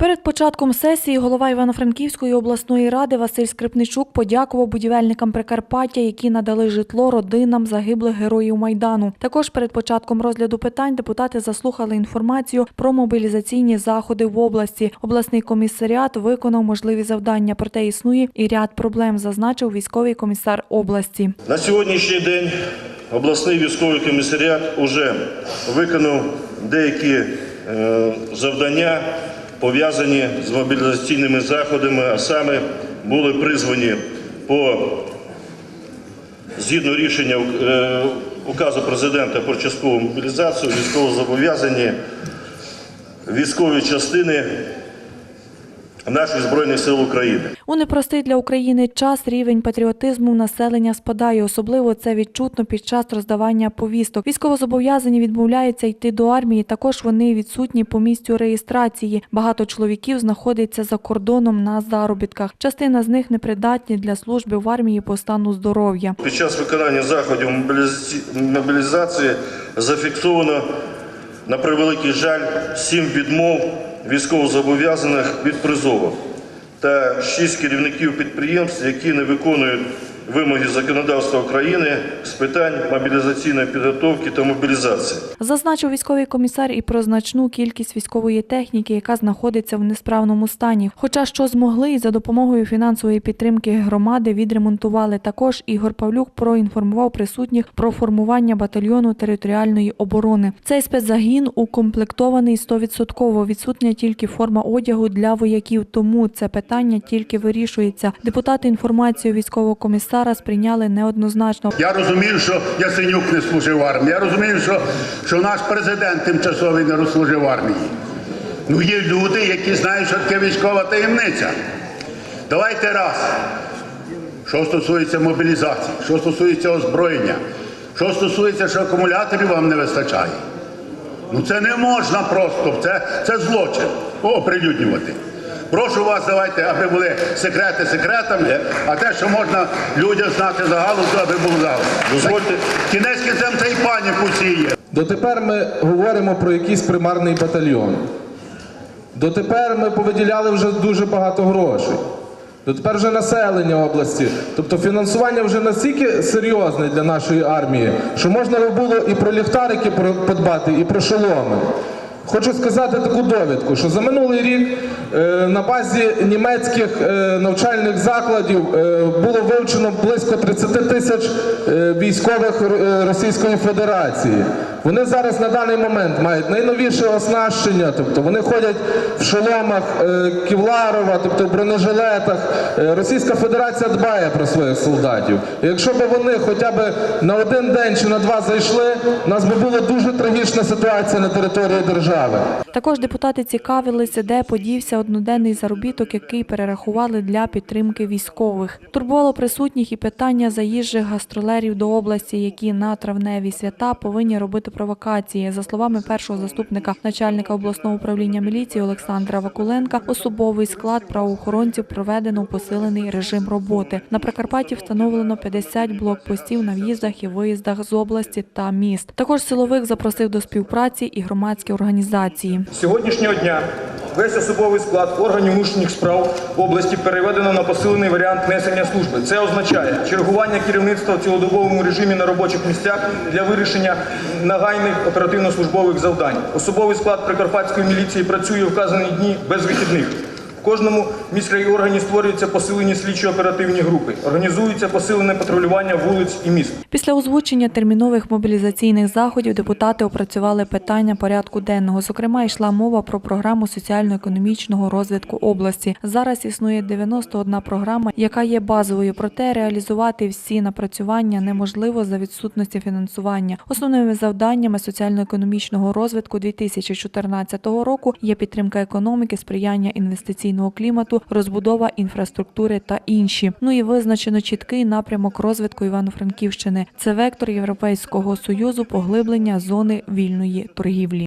Перед початком сесії голова Івано-Франківської обласної ради Василь Скрипничук подякував будівельникам Прикарпаття, які надали житло родинам загиблих героїв Майдану. Також перед початком розгляду питань депутати заслухали інформацію про мобілізаційні заходи в області. Обласний комісаріат виконав можливі завдання, проте існує і ряд проблем, зазначив військовий комісар області. На сьогоднішній день обласний військовий комісаріат вже виконав деякі е, завдання, пов'язані з мобілізаційними заходами, а саме були призвані по згідно рішення е, указу президента про часткову мобілізацію, військовозобов'язані військові частини наших Збройних сил України. У непростий для України час рівень патріотизму населення спадає. Особливо це відчутно під час роздавання повісток. Військовозобов'язані відмовляються йти до армії. Також вони відсутні по місцю реєстрації. Багато чоловіків знаходиться за кордоном на заробітках. Частина з них непридатні для служби в армії по стану здоров'я. Під час виконання заходів мобілізаці- мобілізації зафіксовано, на превеликий жаль, сім відмов військовозобов'язаних від призову та шість керівників підприємств, які не виконують вимоги законодавства України з питань мобілізаційної підготовки та мобілізації. Зазначив військовий комісар і про значну кількість військової техніки, яка знаходиться в несправному стані. Хоча що змогли, і за допомогою фінансової підтримки громади відремонтували. Також Ігор Павлюк проінформував присутніх про формування батальйону територіальної оборони. Цей спецзагін укомплектований 100%. Відсутня тільки форма одягу для вояків, тому це питання тільки вирішується. Депутати інформацію військового комісара сприйняли неоднозначно. Я розумію, що Ясенюк не служив в армії. Я розумію, що, що наш президент тимчасовий не розслужив в армії. Ну є люди, які знають, що таке військова таємниця. Давайте раз. Що стосується мобілізації, що стосується озброєння, що стосується, що акумуляторів вам не вистачає. Ну це не можна просто, це, це злочин. Оприлюднювати. Прошу вас, давайте, аби були секрети секретами, а те, що можна людям знати загалом, то аби було загалом. Кінець кінцем це і паніку сіє. Дотепер ми говоримо про якийсь примарний батальйон. Дотепер ми повиділяли вже дуже багато грошей. Дотепер вже населення області. Тобто фінансування вже настільки серйозне для нашої армії, що можна було і про ліхтарики подбати, і про шоломи. Хочу сказати таку довідку, що за минулий рік е, на базі німецьких е, навчальних закладів е, було вивчено близько 30 тисяч військових Російської Федерації. Вони зараз на даний момент мають найновіше оснащення, тобто вони ходять в шоломах е, Ківларова, тобто в бронежилетах. Е, Російська Федерація дбає про своїх солдатів. І якщо б вони хоча б на один день чи на два зайшли, у нас би була дуже трагічна ситуація на території держави. Також депутати цікавилися, де подівся одноденний заробіток, який перерахували для підтримки військових. Турбувало присутніх і питання заїжджих гастролерів до області, які на травневі свята повинні робити провокації. За словами першого заступника начальника обласного управління міліції Олександра Вакуленка, особовий склад правоохоронців проведено у посилений режим роботи. На Прикарпатті встановлено 50 блокпостів на в'їздах і виїздах з області та міст. Також силовик запросив до співпраці і громадські організації. З сьогоднішнього дня весь особовий склад органів внутрішніх справ в області переведено на посилений варіант несення служби. Це означає чергування керівництва в цілодобовому режимі на робочих місцях для вирішення нагайних оперативно-службових завдань. Особовий склад Прикарпатської міліції працює вказані дні без вихідних. В кожному міськрайоргані створюються посилені слідчо-оперативні групи, організується посилене патрулювання вулиць і міст. Після озвучення термінових мобілізаційних заходів депутати опрацювали питання порядку денного. Зокрема, йшла мова про програму соціально-економічного розвитку області. Зараз існує 91 програма, яка є базовою. Проте реалізувати всі напрацювання неможливо за відсутності фінансування. Основними завданнями соціально-економічного розвитку 2014 року є підтримка економіки, сприяння інвестиційного клімату, розбудова інфраструктури та інші. Ну і визначено чіткий напрямок розвитку Івано-Франківщини. Це вектор Європейського союзу поглиблення зони вільної торгівлі.